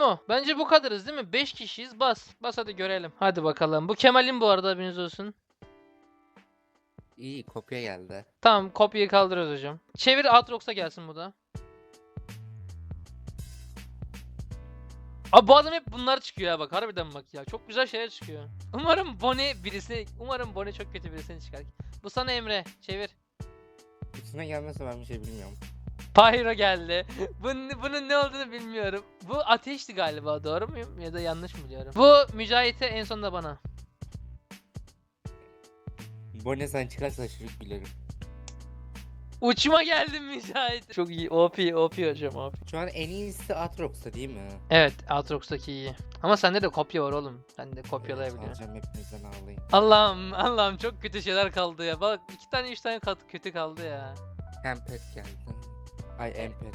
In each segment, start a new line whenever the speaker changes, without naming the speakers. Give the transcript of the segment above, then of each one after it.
Emo? Bence bu kadarız değil mi? 5 kişiyiz. Bas. Bas hadi görelim. Hadi bakalım. Bu Kemal'in bu arada haberiniz olsun.
İyi kopya geldi.
Tamam kopyayı kaldırıyoruz hocam. Çevir Aatrox'a gelsin bu da. Abi bu adam hep bunlar çıkıyor ya bak harbiden bak ya çok güzel şeyler çıkıyor. Umarım Bonnie birisi umarım Bonnie çok kötü birisini çıkar. Bu sana Emre çevir.
İçine gelmese ben bir şey bilmiyorum.
Pyro geldi. Bunun, bunun ne olduğunu bilmiyorum. Bu ateşti galiba doğru muyum ya da yanlış mı biliyorum. Bu Mücahit'e en sonunda bana.
Bu ne sen çıkarsa çocuk bilirim.
Uçma geldim Mücahit. Çok iyi OP OP hocam OP.
Şu an en iyisi Atrox'ta değil mi?
Evet Aatrox'taki iyi. Ama sende de kopya var oğlum. Sen de
Evet,
kopyalayabiliyorsun.
Alacağım hepinizden ağlayayım.
Allah'ım Allah'ım çok kötü şeyler kaldı ya. Bak iki tane üç tane kat kötü kaldı ya.
Empet geldi. Ay Empet.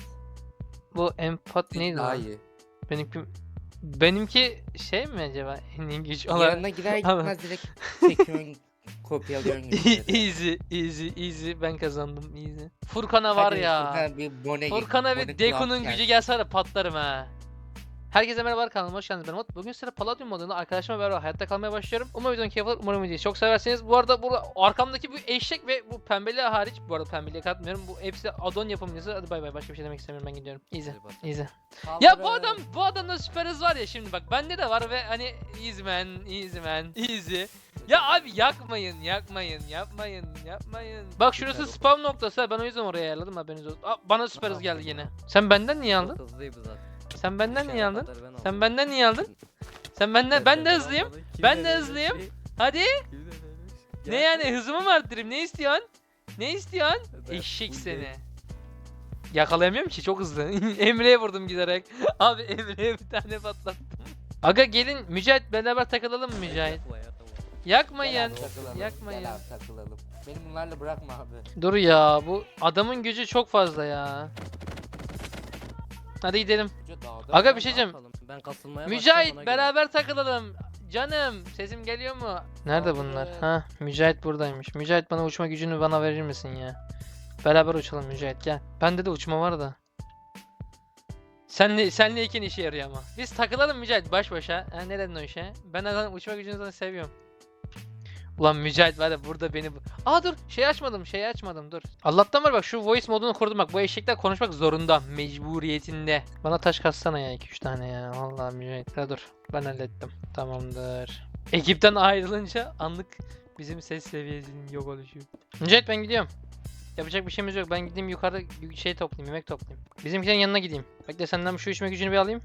Bu empat neydi
Daha
lan?
iyi.
Benimki benimki şey mi acaba? En İngiliz olarak.
Yanına gider gitmez direkt çekiyorsun kopyalıyorsun gibi.
easy easy easy ben kazandım easy. Furkan'a var
Hadi
ya.
Furkan bir bone
Furkan'a bir Deku'nun gücü gelse de patlarım ha. Herkese merhaba kanalıma hoş geldiniz ben Umut. Bugün size Palladium modunda arkadaşımla beraber hayatta kalmaya başlıyorum. Umarım videonun keyif alır, umarım videoyu çok seversiniz. Bu arada bu arkamdaki bu eşek ve bu pembeli hariç, bu arada pembeliye katmıyorum. Bu hepsi addon yapımcısı. Hadi bay bay başka bir şey demek istemiyorum ben gidiyorum.
Bak.
Easy. Ya bu adam bu adamda süper hız var ya şimdi bak bende de var ve hani easy man, easy man, easy. Ya abi yakmayın, yakmayın, yapmayın, yapmayın. Bak şurası spam noktası. Ben o yüzden oraya ayarladım haberiniz olsun. Aa, bana süper hız geldi yine. Sen benden niye aldın?
Çok hızlıydı zaten.
Sen benden niye aldın? Sen benden niye aldın? Sen benden ben de hızlıyım. Ben de hızlıyım. Hadi. Ne
Ya,
yani hızımı mı arttırayım? Ne istiyorsun? Ne istiyorsun? Eşek seni. Yakalayamıyorum ki çok hızlı. Emre'ye vurdum giderek. Abi Emre'ye bir tane patlattım. Aga gelin Mücahit beraber takılalım mı Mücahit?
Yakma, yakma.
Yakmayın. Yakmayın.
Gel abi takılalım. Beni bunlarla bırakma abi.
Dur ya bu adamın gücü çok fazla ya. Hadi gidelim. Aga bir şey diyeceğim.
Ben kasılmaya
Mücahit beraber takılalım. Canım sesim geliyor mu? Nerede
Abi.
bunlar? Ha Mücahit buradaymış. Mücahit bana uçma gücünü bana verir misin ya? Beraber uçalım Mücahit gel. Bende de uçma var da. Senle, senleyken işe yarıyor ama. Biz takılalım Mücahit baş başa. Ha, ne dedin o işe? Ben zaten uçma gücünü zaten seviyorum. Ulan Mücahit var ya burada beni... Aa dur şey açmadım şey açmadım dur. Allah'tan var bak şu voice modunu kurdum bak bu eşekler konuşmak zorunda mecburiyetinde. Bana taş katsana ya 2-3 tane ya. Vallahi Mücahit ha dur ben hallettim. Tamamdır. Ekipten ayrılınca anlık bizim ses seviyesinin yok oluşu. Mücahit ben gidiyorum. Yapacak bir şeyimiz yok. Ben gideyim yukarıda şey toplayayım, yemek toplayayım. Bizimkilerin yanına gideyim. Bekle senden şu içme gücünü bir alayım.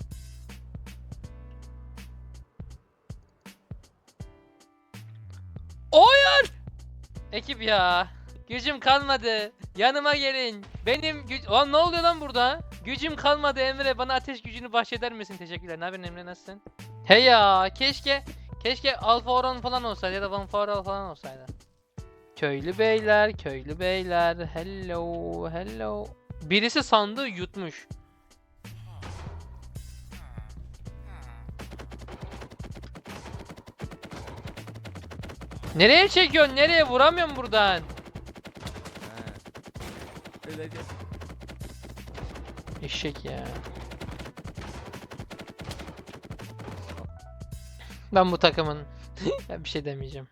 Ekip ya. Gücüm kalmadı. Yanıma gelin. Benim güç... Lan ne oluyor lan burada? Gücüm kalmadı Emre. Bana ateş gücünü bahşeder misin? Teşekkürler. Ne haber Emre nasılsın? Hey ya keşke keşke Alfa Oran falan olsaydı ya da Van Faral falan olsaydı. Köylü beyler, köylü beyler. Hello, hello. Birisi sandığı yutmuş. Nereye çekiyorsun? Nereye vuramıyorum buradan? Eşek ya. Ben bu takımın ben bir şey demeyeceğim.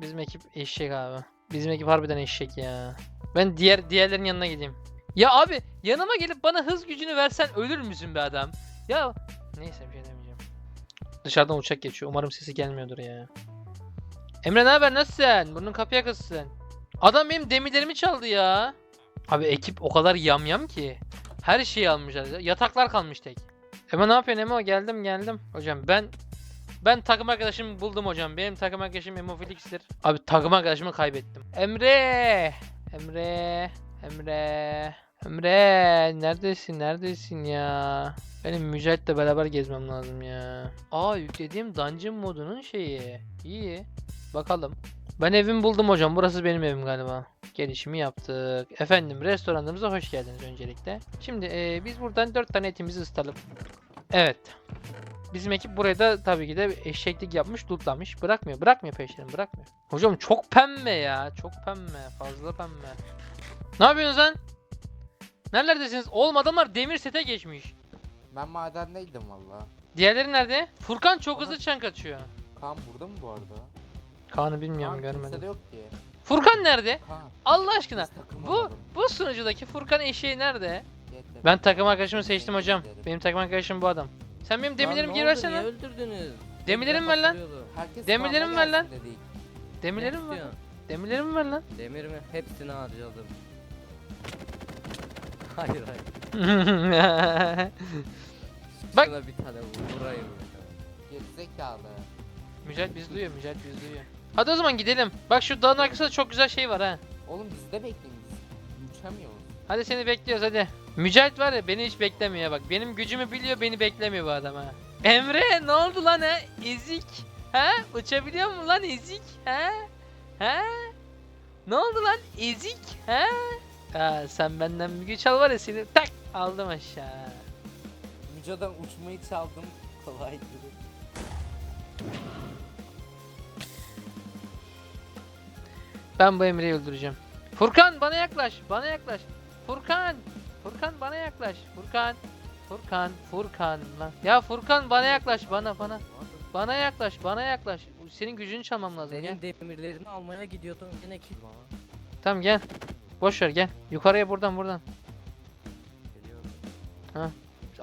Bizim ekip eşek abi. Bizim ekip harbiden eşek ya. Ben diğer diğerlerin yanına gideyim. Ya abi yanıma gelip bana hız gücünü versen ölür müsün be adam? Ya neyse bir şey demeyeceğim. Dışarıdan uçak geçiyor. Umarım sesi gelmiyordur ya. Emre ne haber nasılsın? Burnun kapıya kızsın. Adam benim demirlerimi çaldı ya. Abi ekip o kadar yamyam ki. Her şeyi almışlar. Yataklar kalmış tek. Emo ne yapıyorsun Emo? Geldim geldim. Hocam ben ben takım arkadaşımı buldum hocam. Benim takım arkadaşım Emo. Abi takım arkadaşımı kaybettim. Emre! Emre! Emre! Emre! Neredesin? Neredesin ya? Benim Mücahit'le beraber gezmem lazım ya. Aa yüklediğim Dungeon modunun şeyi. İyi. Bakalım. Ben evimi buldum hocam. Burası benim evim galiba. Gelişimi yaptık. Efendim restoranımıza hoş geldiniz öncelikle. Şimdi eee, biz buradan 4 tane etimizi ısıtalım. Evet. Bizim ekip buraya da tabii ki de eşeklik yapmış, lootlamış. Bırakmıyor, bırakmıyor peşlerini, bırakmıyor. Hocam çok pembe ya, çok pembe, fazla pembe. Ne yapıyorsunuz lan? Nerelerdesiniz? Oğlum adamlar demir sete geçmiş.
Ben madendeydim valla.
Diğerleri nerede? Furkan çok
Ama-
hızlı çan kaçıyor.
Kaan burada mı bu arada?
Kaan'ı bilmiyorum
Kaan kimse
görmedim.
yok ki.
Furkan nerede?
Kaan.
Allah aşkına.
biz takım
Bu
olalım.
bu sunucudaki Furkan eşeği nerede?
Yeter.
Ben takım arkadaşımı seçtim hocam.
ederim.
Benim takım arkadaşım bu adam. Sen benim demirlerimi
Lan
geri versene.
Öldürdünüz?
Demirlerimi ver lan.
Herkes
Demirlerim
spam'a
ver lan.
gelsin dedik.
Demirlerimi ver. Demirlerimi ver lan.
Demir mi? Hepsini harcadım. Hayır hayır.
Bak.
Şuna bir tane vurayım.
Gerizekalı.
Mücahit bizi duyuyor, Mücahit bizi duyuyor. Hadi o zaman gidelim. Bak şu dağın arkasında çok güzel şey var ha.
Oğlum biz de bekleyin biz. Uçamıyoruz.
Hadi seni bekliyoruz hadi. Mücahit var ya beni hiç beklemiyor bak. Benim gücümü biliyor beni beklemiyor bu adam ha. Emre ne oldu lan ha? Ezik. Ha? Uçabiliyor mu lan ezik? Ha? Ha? Ne oldu lan ezik? Ha? Aa, sen benden bir güç al var ya seni tak aldım aşağı.
Mücadan uçmayı çaldım. Kolaydı.
Ben bu Emre'yi öldüreceğim. Furkan bana yaklaş. Bana yaklaş. Furkan. Furkan bana yaklaş. Furkan. Furkan. Furkan lan. Ya Furkan bana yaklaş. Bana bana. Bana yaklaş. Bana yaklaş. Senin gücünü çalmam lazım. Gel.
Senin demirlerini almaya gidiyordum yine kill bana.
Tamam gel. Boş ver gel. Yukarıya buradan buradan.
Geliyorum.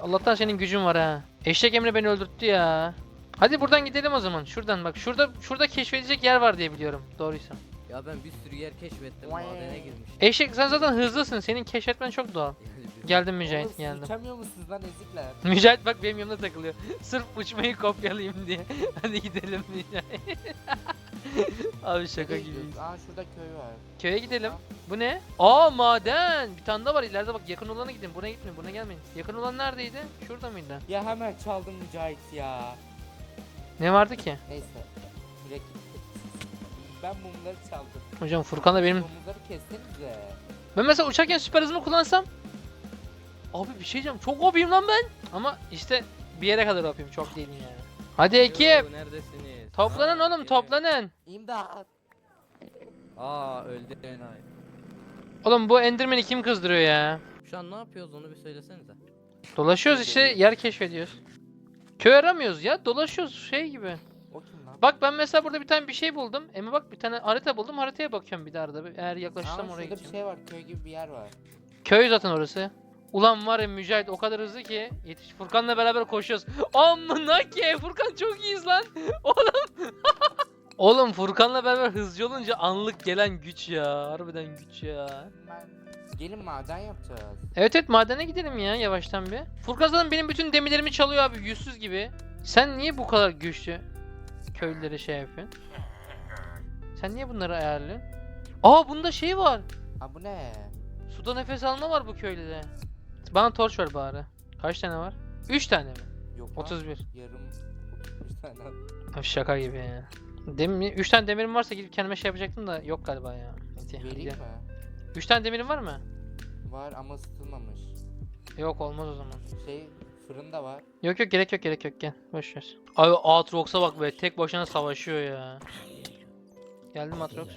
Allah'tan senin gücün var ha. Eşek Emre beni öldürttü ya. Hadi buradan gidelim o zaman. Şuradan bak. Şurada şurada keşfedecek yer var diye biliyorum. Doğruysa.
Ya ben bir sürü yer keşfettim madene girmiş.
Eşek sen zaten hızlısın. Senin keşfetmen çok doğal. Geldim
Oğlum
Mücahit
siz
geldim.
uçamıyor musunuz lan ezikler?
Mücahit bak benim yanımda takılıyor. Sırf uçmayı kopyalayayım diye. Hadi gidelim Mücahit. Abi şaka
Nereye
gibi.
gidiyoruz? Aa şurada köy var.
Köye gidelim. Bu ne? Aa maden. Bir tane daha var ileride bak yakın olana gidin. Buna gitmeyin buna gelmeyin. Yakın olan neredeydi? Şurada mıydı?
Ya hemen çaldın Mücahit ya.
Ne vardı ki?
Neyse. Mürekkep. Ben mumları çaldım.
Hocam Furkan da benim...
Mumları kessenize.
Ben mesela uçarken süper hızımı kullansam... Abi bir şey diyeceğim. Çok hobiyim lan ben. Ama işte bir yere kadar hobiyim. Çok değilim yani. Hadi ekip.
Yo, neredesiniz?
Toplanın
Ha,
oğlum
gelin.
toplanın.
İmdat.
Aa öldü enayi.
Oğlum bu Enderman'i kim kızdırıyor ya?
Şu an ne yapıyoruz onu bir söylesenize.
Dolaşıyoruz işte yer keşfediyoruz. Köy aramıyoruz ya dolaşıyoruz şey gibi. Bak ben mesela burada bir tane bir şey buldum. Emi bak bir tane harita buldum haritaya bakıyorum bir de arada. Eğer yaklaşırsam oraya
şurada bir
gideceğim.
şey var. Köy gibi bir yer var.
Köy zaten orası. Ulan var ya Mücahit o kadar hızlı ki yetiş Furkan'la beraber koşuyoruz. Amına ki Furkan çok iyiyiz lan. Oğlum. Oğlum Furkan'la beraber hızlı olunca anlık gelen güç ya. Harbiden güç ya.
Gelin maden yapacağız.
Evet evet madene gidelim ya yavaştan bir. Furkan zaten benim bütün demirlerimi çalıyor abi yüzsüz gibi. Sen niye bu kadar güçlü köylülere şey yapıyorsun? Sen niye bunları ayarlıyorsun? Aa bunda şey var.
Aa bu ne?
Suda nefes alma var bu köylüde. Bana torç ver bari. Kaç tane var? 3 tane mi?
Yok lan.
31.
Yarım 31 tane.
Abi şaka gibi ya. Demir, 3 tane demirim varsa gidip kendime şey yapacaktım da yok galiba ya.
Vereyim mi?
3 tane demirim var mı?
Var ama ısıtılmamış.
Yok olmaz o zaman.
Şey fırında var.
Yok yok gerek yok gerek yok gel. Boş ver. Abi Aatrox'a bak be tek başına savaşıyor ya. Geldim Aatrox.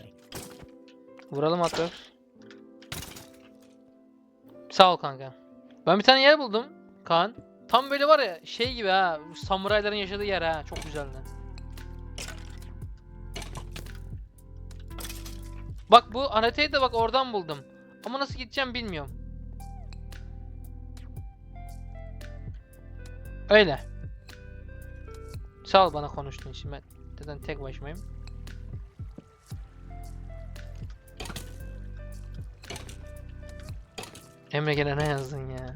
Vuralım Aatrox. Sağ ol kanka. Ben bir tane yer buldum Kaan. Tam böyle var ya şey gibi ha. Samurayların yaşadığı yer ha. Çok güzeldi. Bak bu haritayı da bak oradan buldum. Ama nasıl gideceğim bilmiyorum. Öyle. Sağ ol bana konuştuğun için ben zaten tek başımayım. Emre gene ne yazdın ya?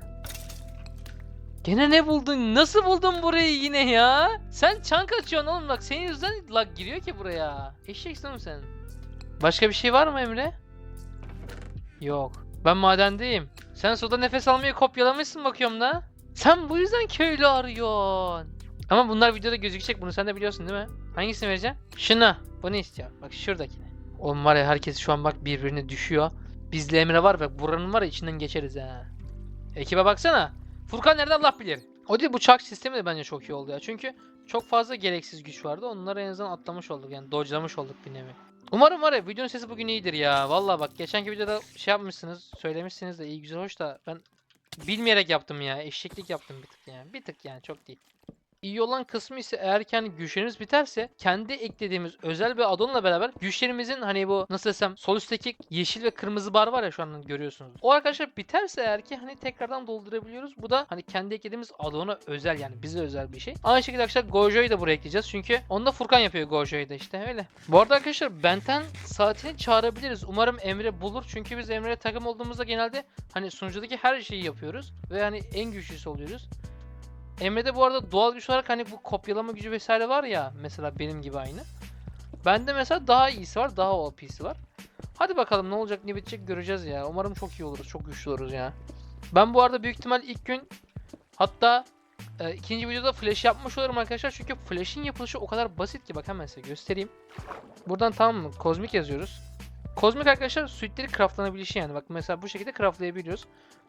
Gene ne buldun? Nasıl buldun burayı yine ya? Sen çank açıyorsun oğlum bak senin yüzünden lag giriyor ki buraya. Eşeksin oğlum sen. Başka bir şey var mı Emre? Yok. Ben madendeyim. Sen suda nefes almayı kopyalamışsın bakıyorum da. Sen bu yüzden köylü arıyorsun. Ama bunlar videoda gözükecek bunu sen de biliyorsun değil mi? Hangisini vereceğim? Şuna. Bunu istiyorum. Bak şuradakini. Oğlum var ya herkes şu an bak birbirine düşüyor. Bizle Emre var bak buranın var ya içinden geçeriz ha. Ekibe baksana. Furkan nerede Allah bilir. O değil bu çark sistemi de bence çok iyi oldu ya. Çünkü çok fazla gereksiz güç vardı. Onları en azından atlamış olduk yani dodge'lamış olduk bir nevi. Umarım var ya videonun sesi bugün iyidir ya. Vallahi bak geçenki videoda şey yapmışsınız, söylemişsiniz de iyi güzel hoş da ben bilmeyerek yaptım ya. Eşeklik yaptım bir tık yani. Bir tık yani çok değil. İyi olan kısmı ise eğer hani güçlerimiz biterse kendi eklediğimiz özel bir addonla beraber güçlerimizin hani bu nasıl desem sol üstteki yeşil ve kırmızı bar var ya şu an görüyorsunuz. O arkadaşlar biterse eğer ki hani tekrardan doldurabiliyoruz. Bu da hani kendi eklediğimiz addona özel yani bize özel bir şey. Aynı şekilde arkadaşlar Gojo'yu da buraya ekleyeceğiz. Çünkü onda Furkan yapıyor Gojo'yu da işte öyle. Bu arada arkadaşlar Benten saatini çağırabiliriz. Umarım Emre bulur. Çünkü biz Emre takım olduğumuzda genelde hani sunucudaki her şeyi yapıyoruz. Ve hani en güçlüsü oluyoruz. Emre'de bu arada doğal güç olarak hani bu kopyalama gücü vesaire var ya mesela benim gibi aynı. Bende mesela daha iyisi var, daha OP'si var. Hadi bakalım ne olacak ne bitecek göreceğiz ya. Umarım çok iyi oluruz, çok güçlü oluruz ya. Ben bu arada büyük ihtimal ilk gün hatta e, ikinci videoda flash yapmış olurum arkadaşlar. Çünkü flash'in yapılışı o kadar basit ki bak hemen size göstereyim. Buradan tamam mı? Kozmik yazıyoruz. Kozmik arkadaşlar suitleri craftlanabilişi yani. Bak mesela bu şekilde craftlayabiliyoruz.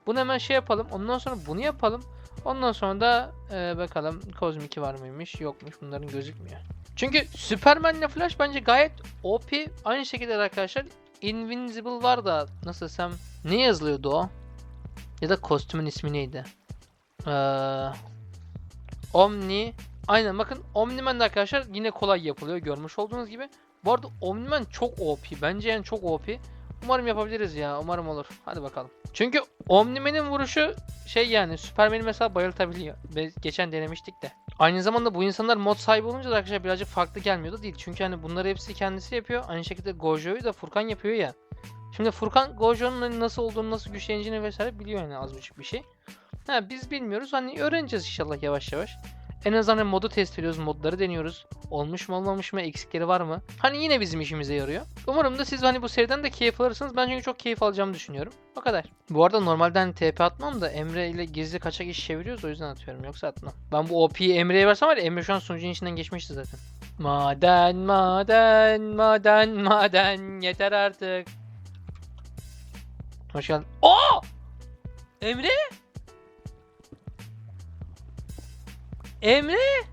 Bunu hemen şey yapalım. Ondan sonra bunu yapalım. Ondan sonra da e, bakalım Kozmik'i var mıymış? Yokmuş. Bunların gözükmüyor. Çünkü Superman ile Flash bence gayet OP. Aynı şekilde arkadaşlar Invincible var da nasıl desem ne yazılıyordu o? Ya da kostümün ismi neydi? Ee, Omni. Aynen bakın Omniman arkadaşlar yine kolay yapılıyor görmüş olduğunuz gibi. Bu arada Omniman çok OP. Bence yani çok OP. Umarım yapabiliriz ya. Umarım olur. Hadi bakalım. Çünkü Omniman'in vuruşu şey yani Superman'i mesela bayıltabiliyor. Geçen denemiştik de. Aynı zamanda bu insanlar mod sahibi olunca da arkadaşlar birazcık farklı gelmiyor da değil. Çünkü hani bunları hepsi kendisi yapıyor. Aynı şekilde Gojo'yu da Furkan yapıyor ya. Şimdi Furkan Gojo'nun hani nasıl olduğunu, nasıl güçleneceğini vesaire biliyor yani az buçuk bir şey. Ha biz bilmiyoruz. Hani öğreneceğiz inşallah yavaş yavaş. En azından hani modu test ediyoruz, modları deniyoruz. Olmuş mu olmamış mı, eksikleri var mı? Hani yine bizim işimize yarıyor. Umarım da siz hani bu seriden de keyif alırsınız. Ben çünkü çok keyif alacağımı düşünüyorum. O kadar. Bu arada normalden TP atmam da Emre ile gizli kaçak iş çeviriyoruz o yüzden atıyorum. Yoksa atmam. Ben bu OP'yi Emre'ye versem var ya Emre şu an sunucunun içinden geçmişti zaten. Maden, maden, maden, maden. Yeter artık. Hoş geldin. Oo! Emre? Emre?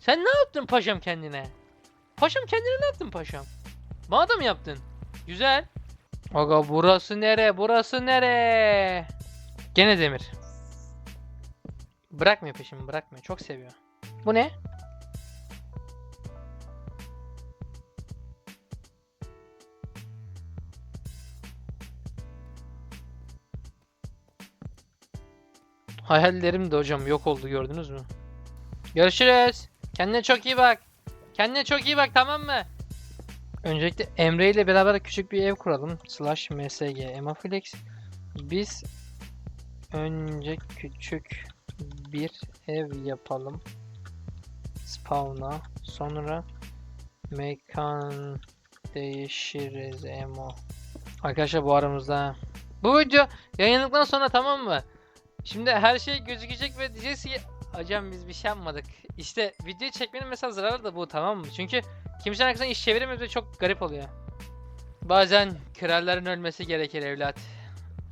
Sen ne yaptın paşam kendine? Paşam kendine ne yaptın paşam? Bana yaptın? Güzel. Aga burası nere? Burası nere? Gene demir. Bırakmıyor peşimi bırakmıyor. Çok seviyor. Bu ne? Hayallerim de hocam yok oldu gördünüz mü? Görüşürüz. Kendine çok iyi bak. Kendine çok iyi bak tamam mı? Öncelikle Emre ile beraber küçük bir ev kuralım. Slash msg emaflex. Biz önce küçük bir ev yapalım. Spawn'a. Sonra mekan değişiriz emo. Arkadaşlar bu aramızda. Bu video yayınlandıktan sonra tamam mı? Şimdi her şey gözükecek ve diyeceğiz ki hocam biz bir şey yapmadık. İşte video çekmenin mesela zararı da bu tamam mı? Çünkü kimsenin arkasından iş çeviremiyoruz ve çok garip oluyor. Bazen kralların ölmesi gerekir evlat.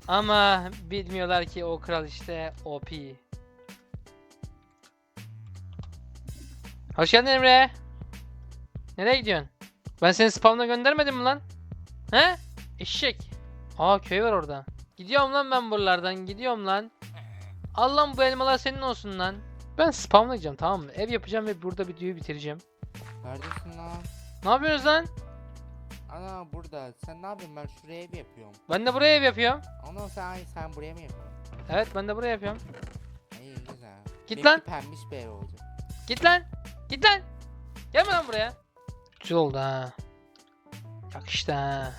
Ama bilmiyorlar ki o kral işte OP. Hoş geldin Emre. Nereye gidiyorsun? Ben seni spawn'a göndermedim mi lan? He? Eşek. Aa köy var orada. Gidiyorum lan ben buralardan gidiyorum lan. Allah'ım bu elmalar senin olsun lan. Ben spamlayacağım tamam mı? Ev yapacağım ve burada videoyu bitireceğim.
Neredesin lan?
Ne yapıyorsunuz lan?
Ana burada. Sen ne yapıyorsun? Ben şuraya ev yapıyorum.
Ben de buraya ev yapıyorum.
Ona sen sen buraya mı yapıyorsun?
Evet ben de buraya yapıyorum.
İyi güzel.
Git
Benimki
lan.
pembiş bir ev olacak.
Git lan. Git lan. Gelme lan buraya. Güzel oldu ha. Yakıştı ha.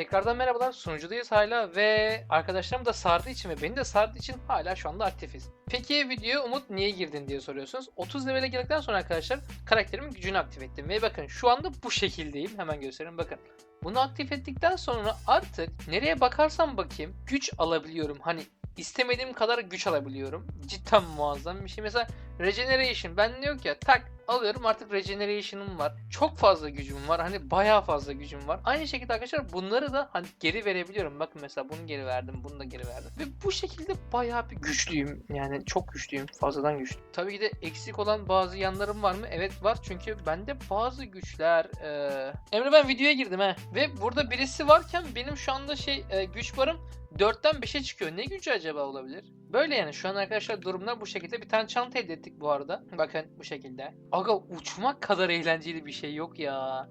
Tekrardan merhabalar. Sunucudayız hala ve arkadaşlarım da sardığı için ve beni de sardığı için hala şu anda aktifiz. Peki videoya Umut niye girdin diye soruyorsunuz. 30 level'e geldikten sonra arkadaşlar karakterimin gücünü aktif ettim. Ve bakın şu anda bu şekildeyim. Hemen göstereyim bakın. Bunu aktif ettikten sonra artık nereye bakarsam bakayım güç alabiliyorum. Hani istemediğim kadar güç alabiliyorum. Cidden muazzam bir şey. Mesela Regeneration ben diyor ki tak alıyorum artık Regeneration'ım var. Çok fazla gücüm var. Hani bayağı fazla gücüm var. Aynı şekilde arkadaşlar bunları da hani geri verebiliyorum. Bakın mesela bunu geri verdim. Bunu da geri verdim. Ve bu şekilde bayağı bir güçlüyüm. Yani çok güçlüyüm. Fazladan güçlü. Tabii ki de eksik olan bazı yanlarım var mı? Evet var. Çünkü bende bazı güçler... eee, Emre ben videoya girdim he. Ve burada birisi varken benim şu anda şey e, güç barım 4'ten 5'e çıkıyor. Ne gücü acaba olabilir? Böyle yani şu an arkadaşlar durumlar bu şekilde. Bir tane çanta elde ettik bu arada. Bakın bu şekilde. Aga uçmak kadar eğlenceli bir şey yok ya.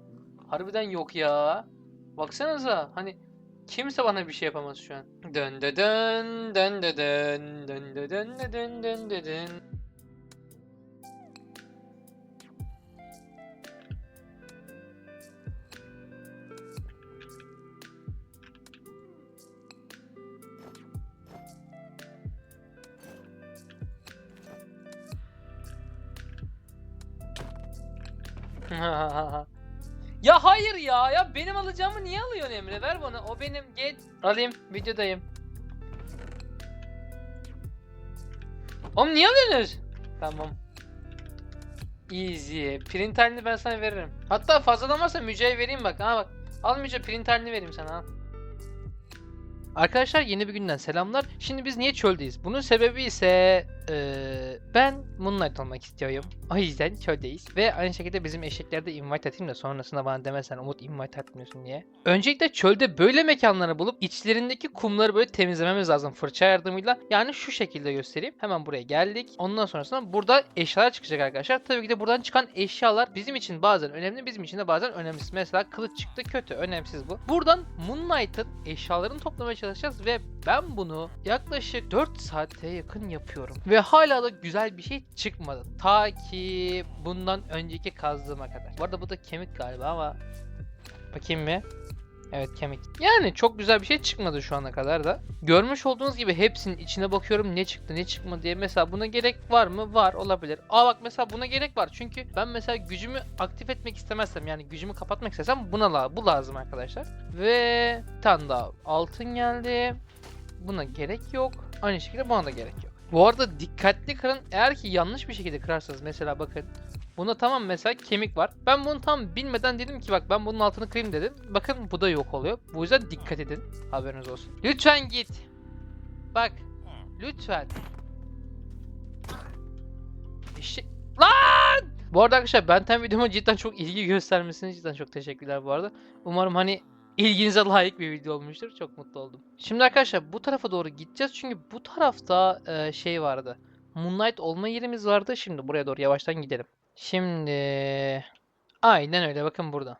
Harbiden yok ya. Baksanıza hani kimse bana bir şey yapamaz şu an. Dön dö dön dön dö dön dön dö dön dö dön dön dö dön. ya hayır ya. Ya benim alacağımı niye alıyorsun Emre? Ver bana. O benim. Gel. Alayım. Videodayım. Oğlum niye alıyorsunuz? Tamam. Easy. Print halini ben sana veririm. Hatta fazladan varsa Müce'ye vereyim bak. Ha bak. Al Müce print halini vereyim sana. Al. Arkadaşlar yeni bir günden selamlar. Şimdi biz niye çöldeyiz? Bunun sebebi ise eee, ben Moonlight olmak istiyorum. O yüzden çöldeyiz. Ve aynı şekilde bizim eşeklerde invite atayım da sonrasında bana demesen Umut invite atmıyorsun diye. Öncelikle çölde böyle mekanları bulup içlerindeki kumları böyle temizlememiz lazım fırça yardımıyla. Yani şu şekilde göstereyim. Hemen buraya geldik. Ondan sonrasında burada eşyalar çıkacak arkadaşlar. Tabii ki de buradan çıkan eşyalar bizim için bazen önemli, bizim için de bazen önemsiz. Mesela kılıç çıktı kötü, önemsiz bu. Buradan Moonlight'ın eşyalarını toplamaya çalışacağız ve ben bunu yaklaşık 4 saate yakın yapıyorum. Ve hala da güzel bir şey çıkmadı. Ta ki bundan önceki kazdığıma kadar. Bu arada bu da kemik galiba ama bakayım mı? Evet kemik. Yani çok güzel bir şey çıkmadı şu ana kadar da. Görmüş olduğunuz gibi hepsinin içine bakıyorum ne çıktı ne çıkmadı diye. Mesela buna gerek var mı? Var olabilir. Aa bak mesela buna gerek var. Çünkü ben mesela gücümü aktif etmek istemezsem yani gücümü kapatmak istesem buna la bu lazım arkadaşlar. Ve bir tane daha altın geldi. Buna gerek yok. Aynı şekilde buna da gerek yok. Bu arada dikkatli kırın. Eğer ki yanlış bir şekilde kırarsanız mesela bakın. Bunda tamam mesela kemik var. Ben bunu tam bilmeden dedim ki bak ben bunun altını kırayım dedim. Bakın bu da yok oluyor. Bu yüzden dikkat edin. Haberiniz olsun. Lütfen git. Bak. Lütfen. Eşek... Lan! Bu arada arkadaşlar Benten videoma cidden çok ilgi göstermesiniz cidden çok teşekkürler bu arada. Umarım hani ilginize layık bir video olmuştur. Çok mutlu oldum. Şimdi arkadaşlar bu tarafa doğru gideceğiz çünkü bu tarafta e, şey vardı. Moonlight olma yerimiz vardı. Şimdi buraya doğru yavaştan gidelim. Şimdi aynen öyle bakın burada.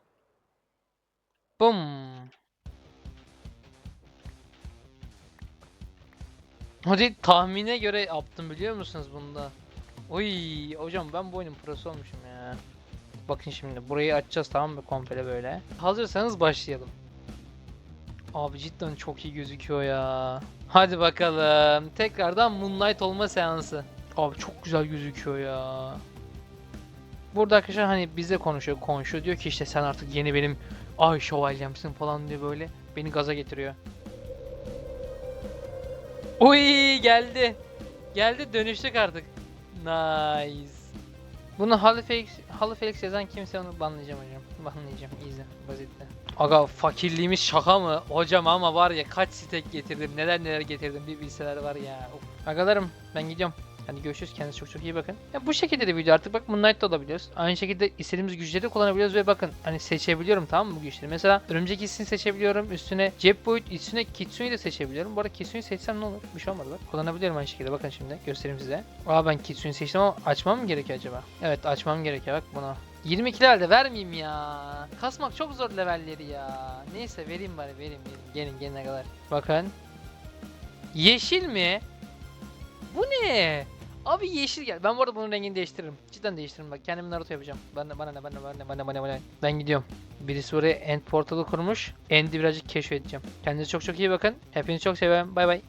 Bum. Hadi tahmine göre yaptım biliyor musunuz bunda? Oy hocam ben bu oyunun prosu olmuşum ya. Bakın şimdi burayı açacağız tamam mı komple böyle. Hazırsanız başlayalım. Abi cidden çok iyi gözüküyor ya. Hadi bakalım. Tekrardan Moonlight olma seansı. Abi çok güzel gözüküyor ya. Burada arkadaşlar hani bize konuşuyor, konuşuyor. Diyor ki işte sen artık yeni benim ay şövalyemsin falan diyor böyle. Beni gaza getiriyor. Oy geldi. Geldi dönüştük artık. Nice. Bunu Halı Felix, Halı Felix yazan kimse onu banlayacağım hocam. Banlayacağım. İzle. Bazitle. Aga fakirliğimiz şaka mı? Hocam ama var ya kaç stek getirdim. Neler neler getirdim bir bilseler var ya. Of. Agalarım ben gidiyorum. Hadi görüşürüz. Kendinize çok çok iyi bakın. Ya bu şekilde de video artık bak Moonlight'ta olabiliyoruz. Aynı şekilde istediğimiz güçleri de kullanabiliyoruz ve bakın hani seçebiliyorum tamam mı bu güçleri. Mesela örümcek hissini seçebiliyorum. Üstüne cep boyut üstüne Kitsune'yi de seçebiliyorum. Bu arada Kitsune'yi seçsem ne olur? Bir şey olmadı bak. Kullanabiliyorum aynı şekilde. Bakın şimdi göstereyim size. Aa ben Kitsune'yi seçtim ama açmam mı gerekiyor acaba? Evet açmam gerekiyor bak buna. 22 level vermeyeyim ya. Kasmak çok zor levelleri ya. Neyse vereyim bari vereyim vereyim. Gelin gelin kadar. Bakın. Yeşil mi? Bu ne? Abi yeşil gel. Ben bu arada bunun rengini değiştiririm. Cidden değiştiririm bak. Kendimi Naruto yapacağım. Bana bana ne bana ne bana ne bana ne bana ne. Ben gidiyorum. Birisi oraya end portalı kurmuş. End'i birazcık keşfedeceğim. Kendinize çok çok iyi bakın. Hepinizi çok seviyorum. Bay bay.